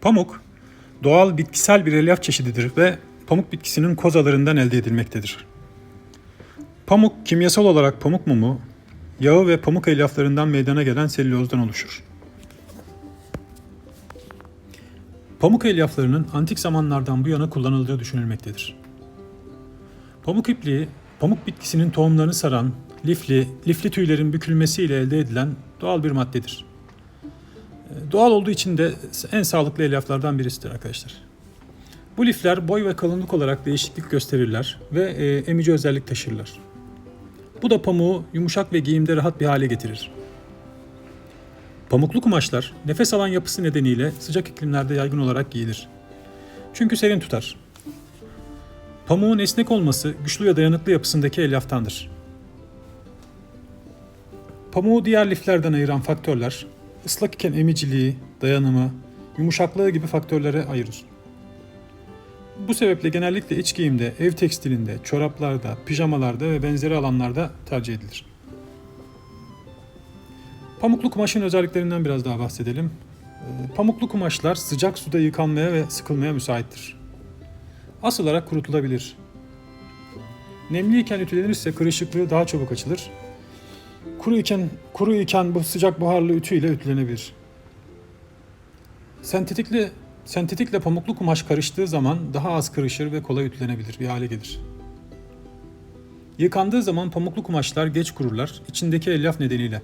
Pamuk, doğal bitkisel bir elyaf çeşididir ve pamuk bitkisinin kozalarından elde edilmektedir. Pamuk, kimyasal olarak pamuk mumu, yağı ve pamuk elyaflarından meydana gelen selülozdan oluşur. Pamuk elyaflarının antik zamanlardan bu yana kullanıldığı düşünülmektedir. Pamuk ipliği, pamuk bitkisinin tohumlarını saran, lifli, lifli tüylerin bükülmesiyle elde edilen doğal bir maddedir. Ee, Doğal olduğu için de en sağlıklı elyaflardan birisidir arkadaşlar. Bu lifler boy ve kalınlık olarak değişiklik gösterirler ve e, emici özellik taşırlar. Bu da pamuğu yumuşak ve giyimde rahat bir hale getirir. Pamuklu kumaşlar nefes alan yapısı nedeniyle sıcak iklimlerde yaygın olarak giyilir. Çünkü serin tutar. Pamuğun esnek olması güçlü ve dayanıklı yapısındaki elyaftandır. Pamuğu diğer liflerden ayıran faktörler, ıslak iken emiciliği, dayanımı, yumuşaklığı gibi faktörlere ayırır. Bu sebeple genellikle iç giyimde, ev tekstilinde, çoraplarda, pijamalarda ve benzeri alanlarda tercih edilir. Pamuklu kumaşın özelliklerinden biraz daha bahsedelim. Ee, Pamuklu kumaşlar sıcak suda yıkanmaya ve sıkılmaya müsaittir. Asılarak kurutulabilir. Nemliyken ütülenirse kırışıklığı daha çabuk açılır. Kuru iken, kuru iken bu sıcak buharlı ütü ile ütülenebilir. Sentetikli, sentetikle pamuklu kumaş karıştığı zaman daha az kırışır ve kolay ütülenebilir bir hale gelir. Yıkandığı zaman pamuklu kumaşlar geç kururlar içindeki elyaf nedeniyle.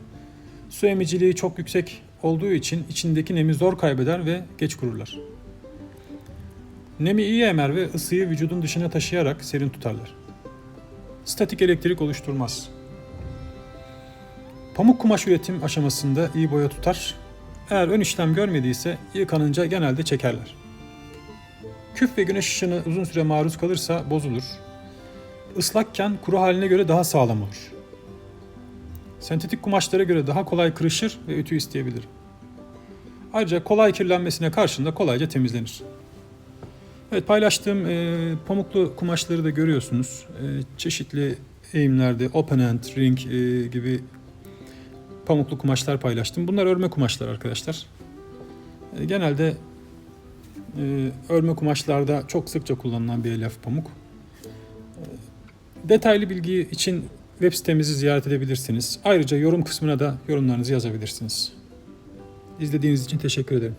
Su emiciliği çok yüksek olduğu için içindeki nemi zor kaybeder ve geç kururlar. Nemi iyi emer ve ısıyı vücudun dışına taşıyarak serin tutarlar. Statik elektrik oluşturmaz. Pamuk kumaş üretim aşamasında iyi boya tutar. Eğer ön işlem görmediyse yıkanınca genelde çekerler. Küf ve güneş ışığına uzun süre maruz kalırsa bozulur. Islakken kuru haline göre daha sağlam olur. Sentetik kumaşlara göre daha kolay kırışır ve ütü isteyebilir. Ayrıca kolay kirlenmesine karşında kolayca temizlenir. Evet paylaştığım e, pamuklu kumaşları da görüyorsunuz. E, çeşitli eğimlerde open end, ring e, gibi pamuklu kumaşlar paylaştım. Bunlar örme kumaşlar arkadaşlar. E, genelde e, örme kumaşlarda çok sıkça kullanılan bir elyaf pamuk. E, detaylı bilgi için web sitemizi ziyaret edebilirsiniz. Ayrıca yorum kısmına da yorumlarınızı yazabilirsiniz. İzlediğiniz için teşekkür ederim.